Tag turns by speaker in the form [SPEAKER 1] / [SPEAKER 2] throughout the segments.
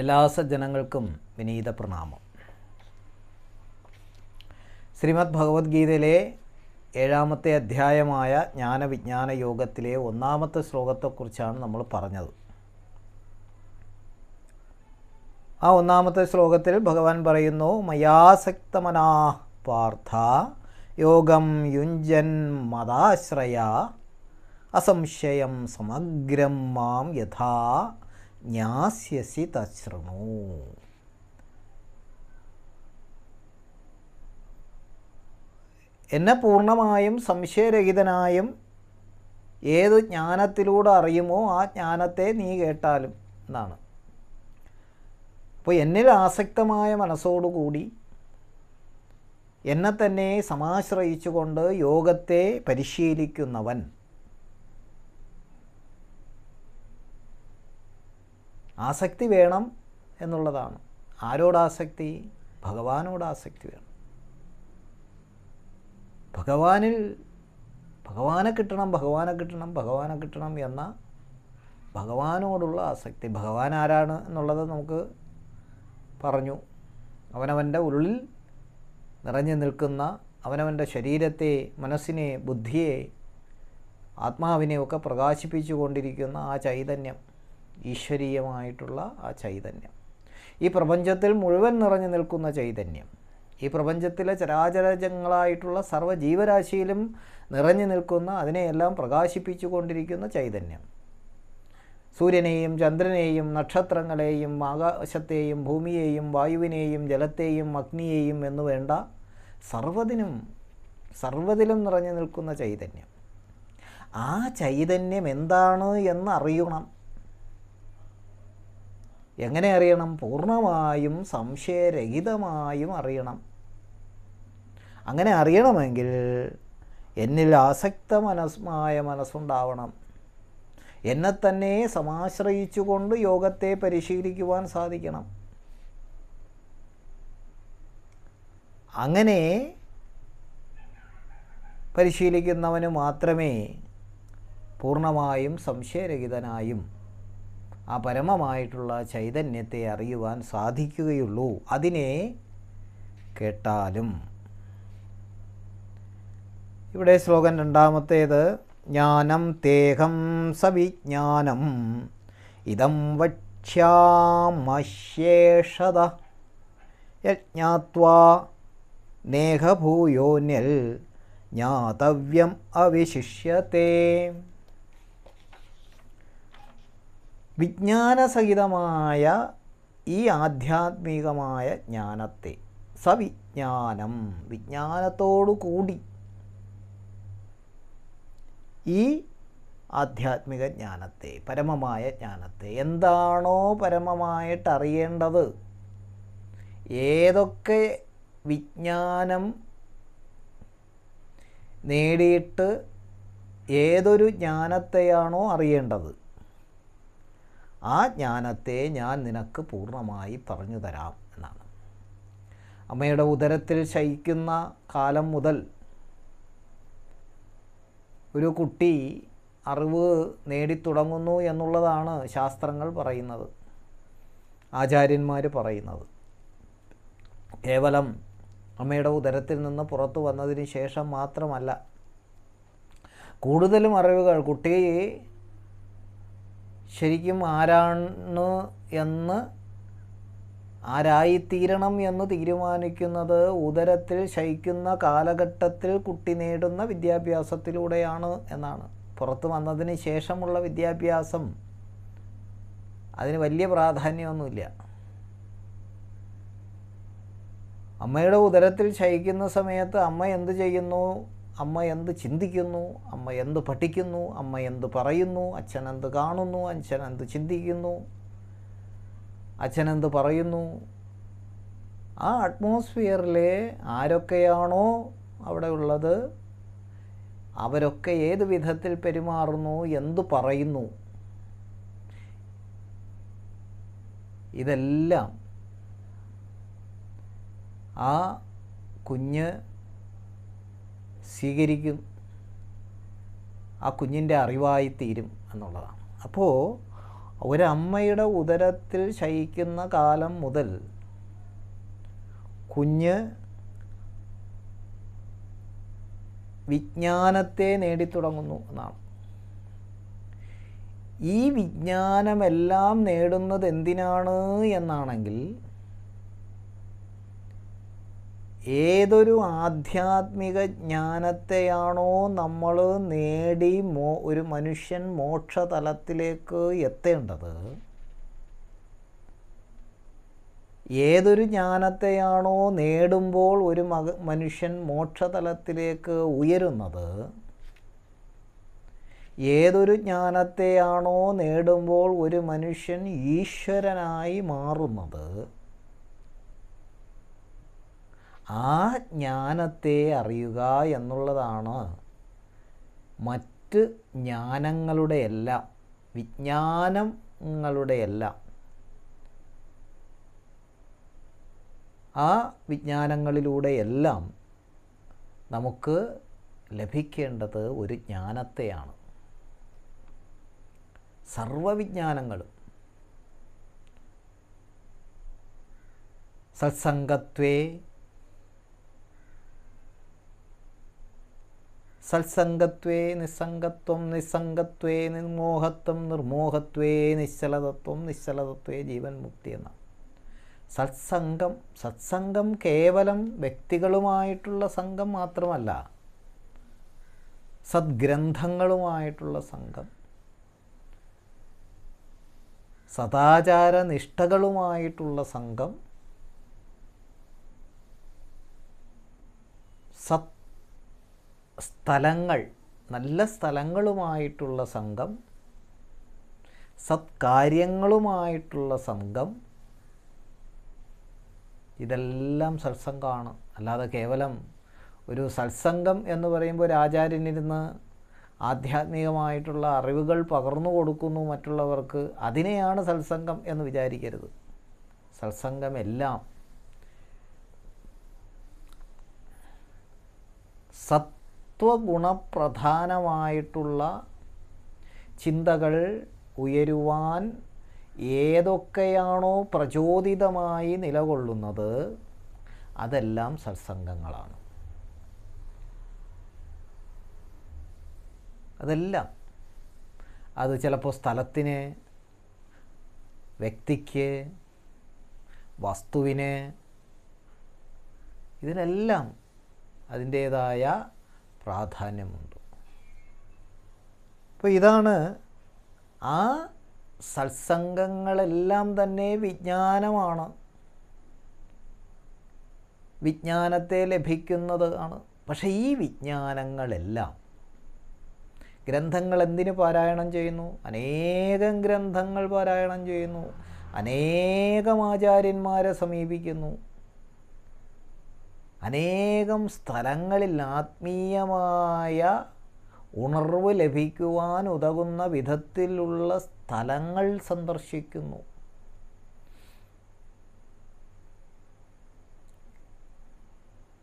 [SPEAKER 1] എല്ലാ സജ്ജനങ്ങൾക്കും വിനീത പ്രണാമം. ശ്രീമദ് ഭഗവത്ഗീതയിലെ ഏഴാമത്തെ അധ്യായമായ ജ്ഞാനവിജ്ഞാന യോഗത്തിലെ ഒന്നാമത്തെ ശ്ലോകത്തെക്കുറിച്ചാണ് നമ്മൾ പറഞ്ഞത്. ആ ഒന്നാമത്തെ ശ്ലോകത്തിൽ ഭഗവാൻ പറയുന്നു മയാസക്തമനാ പാർത്ഥ യോഗം യുഞ്ജൻ മതാശ്രയ അസംശയം സമഗ്രം മാം യഥാ ജ്ഞാസ്യസി തശ്രണു എന്നെ പൂർണമായും സംശയരഹിതനായും ഏത് ജ്ഞാനത്തിലൂടെ അറിയുമോ ആ ജ്ഞാനത്തെ നീ കേട്ടാലും എന്നാണ്. അപ്പോൾ എന്നിൽ ആസക്തമായ മനസ്സോടുകൂടി എന്നെ തന്നെ സമാശ്രയിച്ചുകൊണ്ട് യോഗത്തെ പരിശീലിക്കുന്നവൻ. ആസക്തി വേണം എന്നുള്ളതാണ്. ആരോടാസക്തി? ഭഗവാനോട് ആസക്തി വേണം. ഭഗവാനിൽ ഭഗവാനെ കിട്ടണം ഭഗവാനെ കിട്ടണം ഭഗവാനെ കിട്ടണം എന്ന ഭഗവാനോടുള്ള ആസക്തി. ഭഗവാൻ ആരാണ് എന്നുള്ളത് നമുക്ക് പറഞ്ഞു. അവനവന്റെ ഉള്ളിൽ നിറഞ്ഞു നിൽക്കുന്ന അവനവന്റെ ശരീരത്തെ മനസ്സിനെ ബുദ്ധിയെ ആത്മാവിനെയൊക്കെ പ്രകാശിപ്പിച്ചു കൊണ്ടിരിക്കുന്ന ആ ചൈതന്യം. ഈശ്വരീയമായിട്ടുള്ള ആ ചൈതന്യം. ഈ പ്രപഞ്ചത്തിൽ മുഴുവൻ നിറഞ്ഞു നിൽക്കുന്ന ചൈതന്യം ഈ പ്രപഞ്ചത്തിലെ ചരാചരജങ്ങളായിട്ടുള്ള സർവ ജീവരാശിയിലും നിറഞ്ഞു നിൽക്കുന്ന അതിനെയെല്ലാം പ്രകാശിപ്പിച്ചു കൊണ്ടിരിക്കുന്ന ചൈതന്യം. സൂര്യനെയും ചന്ദ്രനെയും നക്ഷത്രങ്ങളെയും ആകാശത്തെയും ഭൂമിയെയും വായുവിനെയും ജലത്തെയും അഗ്നിയെയും എന്നു വേണ്ട സർവതിനും സർവതിലും നിറഞ്ഞു നിൽക്കുന്ന ചൈതന്യം. ആ ചൈതന്യം എന്താണ് എന്ന് അറിയണം എങ്ങനെ അറിയണം? പൂർണമായും സംശയരഹിതമായും അറിയണം. അങ്ങനെ അറിയണമെങ്കിൽ എന്നിൽ ആസക്ത മനസ്മായ മനസ്സുണ്ടാവണം. എന്നെ തന്നെ സമാശ്രയിച്ചുകൊണ്ട് യോഗത്തെ പരിശീലിക്കുവാൻ സാധിക്കണം. അങ്ങനെ പരിശീലിക്കുന്നവന് മാത്രമേ പൂർണമായും സംശയരഹിതനായും ആ പരമമായിട്ടുള്ള ചൈതന്യത്തെ അറിയുവാൻ സാധിക്കുകയുള്ളൂ. അതിനെ കേട്ടാലും. ഇവിടെ ശ്ലോകൻ രണ്ടാമത്തേത് ജ്ഞാനം തേഹം സവിജ്ഞാനം ഇതം വക്ഷ്യാമശേഷത യജ്ഞാത്വാ നേഹഭൂയോന്യൽ ജ്ഞാതവ്യം അവിശിഷ്യത്തെ. വിജ്ഞാനസഹിതമായ ഈ ആധ്യാത്മികമായ ജ്ഞാനത്തെ സവിജ്ഞാനം വിജ്ഞാനത്തോടു കൂടി ഈ ആധ്യാത്മിക ജ്ഞാനത്തെ പരമമായ ജ്ഞാനത്തെ എന്താണോ പരമമായിട്ട് അറിയേണ്ടത് ഏതൊക്കെ വിജ്ഞാനം നേടിയിട്ട് ഏതൊരു ജ്ഞാനത്തെയാണോ അറിയേണ്ടത്? ആ ജ്ഞാനത്തെ ഞാൻ നിനക്ക് പൂർണമായി പറഞ്ഞു തരാം എന്നാണ്. അമ്മയുടെ ഉദരത്തിൽ ശയിക്കുന്ന കാലം മുതൽ ഒരു കുട്ടി അറിവ് നേടിത്തുടങ്ങുന്നു എന്നുള്ളതാണ് ശാസ്ത്രങ്ങൾ പറയുന്നത്. ആചാര്യന്മാർ പറയുന്നത്. കേവലം അമ്മയുടെ ഉദരത്തിൽ നിന്ന് പുറത്തു വന്നതിന് ശേഷം മാത്രമല്ല കൂടുതലും അറിവുകൾ കുട്ടിയെ ശരിക്കും ആരാണ് എന്ന് ആരായിത്തീരണം എന്ന് തീരുമാനിക്കുന്നത് ഉദരത്തിൽ ശയിക്കുന്ന കാലഘട്ടത്തിൽ കുട്ടി നേടുന്ന വിദ്യാഭ്യാസത്തിലൂടെയാണ് എന്നാണ്. പുറത്തു വന്നതിന് ശേഷമുള്ള വിദ്യാഭ്യാസം അതിന് വലിയ പ്രാധാന്യമൊന്നുമില്ല. അമ്മയുടെ ഉദരത്തിൽ ശയിക്കുന്ന സമയത്ത് അമ്മ എന്ത് ചെയ്യുന്നു? അമ്മ എന്ത് ചിന്തിക്കുന്നു? അമ്മ എന്ത് പഠിക്കുന്നു? അമ്മ എന്ത് പറയുന്നു? അച്ഛൻ എന്ത് കാണുന്നു? അച്ഛൻ എന്ത് ചിന്തിക്കുന്നു? അച്ഛൻ എന്ത് പറയുന്നു? ആ അറ്റ്മോസ്ഫിയറിലെ ആരൊക്കെയാണോ അവിടെ ഉള്ളത്? അവരൊക്കെ ഏത് വിധത്തിൽ പെരുമാറുന്നു? എന്തു പറയുന്നു? ഇതെല്ലാം ആ കുഞ്ഞ് സ്വീകരിക്കും. ആ കുഞ്ഞിന്റെ അറിവായി തീരും എന്നുള്ളതാണ്. അപ്പോൾ ഒരമ്മയുടെ ഉദരത്തിൽ ശയിക്കുന്ന കാലം മുതൽ കുഞ്ഞ് വിജ്ഞാനത്തെ നേടിത്തുടങ്ങുന്നു എന്നാണ്. ഈ വിജ്ഞാനമെല്ലാം നേടുന്നത് എന്തിനാണ് എന്നാണെങ്കിൽ ഏതൊരു ആധ്യാത്മിക ജ്ഞാനത്തെയാണോ നമ്മൾ നേടി മോ ഒരു മനുഷ്യൻ മോക്ഷതലത്തിലേക്ക് എത്തേണ്ടത്? ഏതൊരു ജ്ഞാനത്തെയാണോ നേടുമ്പോൾ ഒരു മക മനുഷ്യൻ മോക്ഷതലത്തിലേക്ക് ഉയരുന്നത്? ഏതൊരു ജ്ഞാനത്തെയാണോ നേടുമ്പോൾ ഒരു മനുഷ്യൻ ഈശ്വരനായി മാറുന്നത്? ആ ജ്ഞാനത്തെ അറിയുക എന്നുള്ളതാണ്. മറ്റ് ജ്ഞാനങ്ങളുടെ എല്ലാം വിജ്ഞാനങ്ങളുടെ എല്ലാം. ആ വിജ്ഞാനങ്ങളിലൂടെയെല്ലാം നമുക്ക് ലഭിക്കേണ്ടത് ഒരു ജ്ഞാനത്തെയാണ്. സർവവിജ്ഞാനങ്ങളും സത്സംഗത്വേ സത്സംഗത്വേ നിസ്സംഗത്വം നിസ്സംഗത്വേ നിർമോഹത്വം നിർമോഹത്വേ നിശ്ചലതത്വം നിശ്ചലതത്വേ ജീവൻ മുക്തി എന്ന സത്സംഗം സത്സംഗം കേവലം വ്യക്തികളുമായിട്ടുള്ള സംഘം മാത്രമല്ല സദ്ഗ്രന്ഥങ്ങളുമായിട്ടുള്ള സംഘം സദാചാര നിഷ്ഠകളുമായിട്ടുള്ള സംഘം സത് സ്ഥലങ്ങൾ നല്ല സ്ഥലങ്ങളുമായിട്ടുള്ള സംഘം സത്കാര്യങ്ങളുമായിട്ടുള്ള സംഘം ഇതെല്ലാം സത്സംഗമാണ്. അല്ലാതെ കേവലം ഒരു സത്സംഗം എന്ന് പറയുമ്പോൾ ഒരു ആചാര്യനിരുന്ന് ആധ്യാത്മികമായിട്ടുള്ള അറിവുകൾ പകർന്നു കൊടുക്കുന്നു മറ്റുള്ളവർക്ക് അതിനെയാണ് സത്സംഗം എന്ന് വിചാരിക്കരുത്. സത്സംഗം എല്ലാം സത്വഗുണപ്രധാനമായിട്ടുള്ള ചിന്തകൾ ഉയരുവാൻ ഏതൊക്കെയാണോ പ്രചോദിതമായി നിലകൊള്ളുന്നത് അതെല്ലാം സത്സംഗങ്ങളാണ്. അതെല്ലാം. അത് ചിലപ്പോൾ സ്ഥലത്തിന് വ്യക്തിക്ക് വസ്തുവിന് ഇതിനെല്ലാം അതിന്റേതായ പ്രാധാന്യമുണ്ട്. അപ്പോൾ ഇതാണ് ആ സത്സംഗങ്ങളെല്ലാം തന്നെ വിജ്ഞാനമാണ്. വിജ്ഞാനത്തെ ലഭിക്കുന്നത് ആണ്. പക്ഷേ ഈ വിജ്ഞാനങ്ങളെല്ലാം ഗ്രന്ഥങ്ങൾ എന്തിന് പാരായണം ചെയ്യുന്നു? അനേകം ഗ്രന്ഥങ്ങൾ പാരായണം ചെയ്യുന്നു. അനേകം ആചാര്യന്മാരെ സമീപിക്കുന്നു. അനേകം സ്ഥലങ്ങളിൽ ആത്മീയമായ ഉണർവ് ലഭിക്കുവാൻ ഉതകുന്ന വിധത്തിലുള്ള സ്ഥലങ്ങൾ സന്ദർശിക്കുന്നു.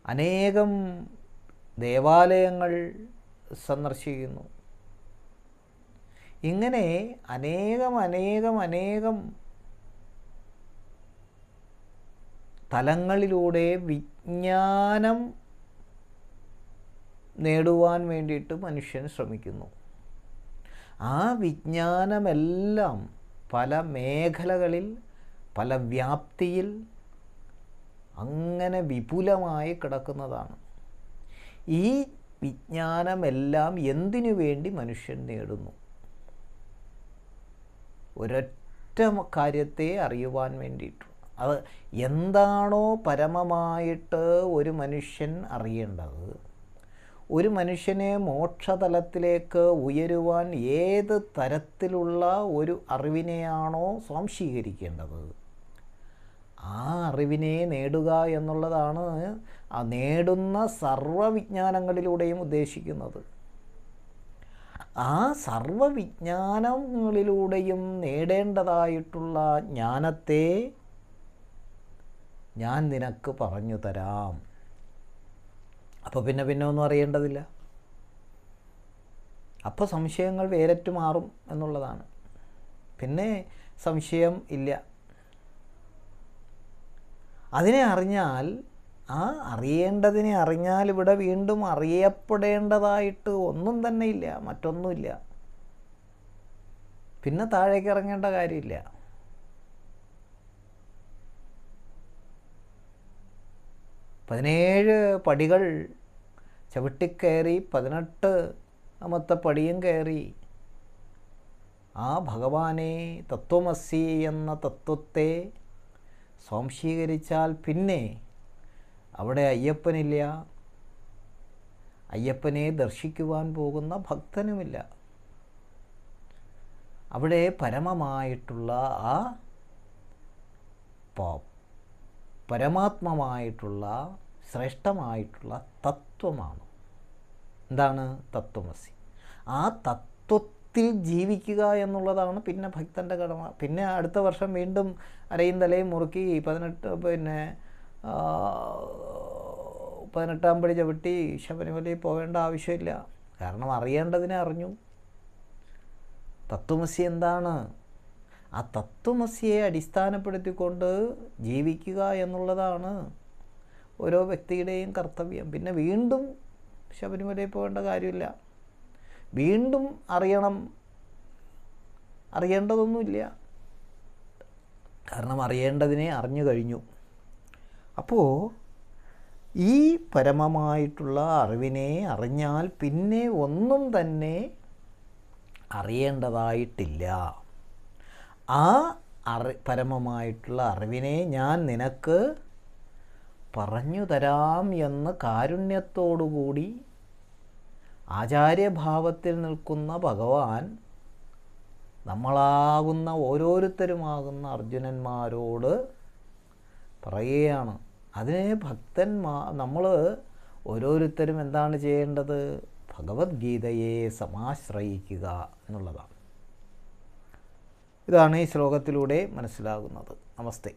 [SPEAKER 1] അനേകം ദേവാലയങ്ങൾ സന്ദർശിക്കുന്നു. ഇങ്ങനെ അനേകം അനേകം അനേകം തലങ്ങളിലൂടെ വിജ്ഞാനം നേടുവാൻ വേണ്ടിയിട്ട് മനുഷ്യൻ ശ്രമിക്കുന്നു. ആ വിജ്ഞാനമെല്ലാം പല മേഖലകളിൽ പല വ്യാപ്തിയിൽ അങ്ങനെ വിപുലമായി കിടക്കുന്നതാണ്. ഈ വിജ്ഞാനമെല്ലാം എന്തിനു വേണ്ടി മനുഷ്യൻ നേടുന്നു? ഒരൊറ്റ കാര്യത്തെ അറിയുവാൻ വേണ്ടിയിട്ട്. അത് എന്താണോ പരമമായിട്ട് ഒരു മനുഷ്യൻ അറിയേണ്ടത്. ഒരു മനുഷ്യനെ മോക്ഷതലത്തിലേക്ക് ഉയരുവാൻ ഏത് തരത്തിലുള്ള ഒരു അറിവിനെയാണോ സ്വാംശീകരിക്കേണ്ടത്. ആ അറിവിനെ നേടുക എന്നുള്ളതാണ് ആ നേടുന്ന സർവവിജ്ഞാനങ്ങളിലൂടെയും ഉദ്ദേശിക്കുന്നത്. ആ സർവവിജ്ഞാനങ്ങളിലൂടെയും നേടേണ്ടതായിട്ടുള്ള ജ്ഞാനത്തെ ഞാൻ നിനക്ക് പറഞ്ഞു തരാം. അപ്പോൾ പിന്നെ പിന്നെ ഒന്നും അറിയേണ്ടതില്ല. അപ്പോൾ സംശയങ്ങൾ വേരറ്റു മാറും എന്നുള്ളതാണ്. പിന്നെ സംശയം ഇല്ല. അതിനെ അറിഞ്ഞാൽ ആ അറിയേണ്ടതിനെ അറിഞ്ഞാൽ ഇവിടെ വീണ്ടും അറിയപ്പെടേണ്ടതായിട്ട് ഒന്നും തന്നെ ഇല്ല മറ്റൊന്നുമില്ല. പിന്നെ താഴേക്ക് ഇറങ്ങേണ്ട കാര്യമില്ല. പതിനേഴ് പടികൾ ചവിട്ടിക്കയറി പതിനെട്ട് അമത്തെ പടിയും കയറി. ആ ഭഗവാനെ തത്വമസി എന്ന തത്വത്തെ സ്വാംശീകരിച്ചാൽ പിന്നെ അവിടെ അയ്യപ്പനില്ല. അയ്യപ്പനെ ദർശിക്കുവാൻ പോകുന്ന ഭക്തനുമില്ല. അവിടെ പരമമായിട്ടുള്ള ആ പ- പരമാത്മമായിട്ടുള്ള ശ്രേഷ്ഠമായിട്ടുള്ള തത്വമാണ്. എന്താണ് തത്വമസി? ആ തത്വത്തിൽ ജീവിക്കുക എന്നുള്ളതാണ് പിന്നെ ഭക്തന്റെ കടമ. പിന്നെ അടുത്ത വർഷം വീണ്ടും അരയും തലയും മുറുക്കി പതിനെട്ട് പിന്നെ പതിനെട്ടാം പടി ചവിട്ടി ശബരിമലയിൽ പോകേണ്ട ആവശ്യമില്ല. കാരണം അറിയേണ്ടതിനെ അറിഞ്ഞു. തത്വമസി എന്താണ്? ആ തത്വമസിയെ അടിസ്ഥാനപ്പെടുത്തിക്കൊണ്ട് ജീവിക്കുക എന്നുള്ളതാണ് ഓരോ വ്യക്തിയുടെയും കർത്തവ്യം. പിന്നെ വീണ്ടും ശബരിമലയിൽ പോകേണ്ട കാര്യമില്ല. വീണ്ടും അറിയണം. അറിയേണ്ടതൊന്നുമില്ല. കാരണം അറിയേണ്ടതിനെ അറിഞ്ഞു കഴിഞ്ഞു. അപ്പോൾ ഈ പരമമായിട്ടുള്ള അറിവിനെ അറിഞ്ഞാൽ പിന്നെ ഒന്നും തന്നെ അറിയേണ്ടതായിട്ടില്ല. ആ അറി പരമമായിട്ടുള്ള അറിവിനെ ഞാൻ നിനക്ക് പറഞ്ഞു തരാം എന്ന് കാരുണ്യത്തോടുകൂടി ആചാര്യഭാവത്തിൽ നിൽക്കുന്ന ഭഗവാൻ നമ്മളാകുന്ന ഓരോരുത്തരുമാകുന്ന അർജുനന്മാരോട് പറയുകയാണ്. അതിനെ ഭക്തന്മാ നമ്മൾ ഓരോരുത്തരും എന്താണ് ചെയ്യേണ്ടത്? ഭഗവത്ഗീതയെ സമാശ്രയിക്കുക എന്നുള്ളതാണ്. ഇതാണ് ഈ ശ്ലോകത്തിലൂടെ മനസ്സിലാകുന്നത്. നമസ്തേ.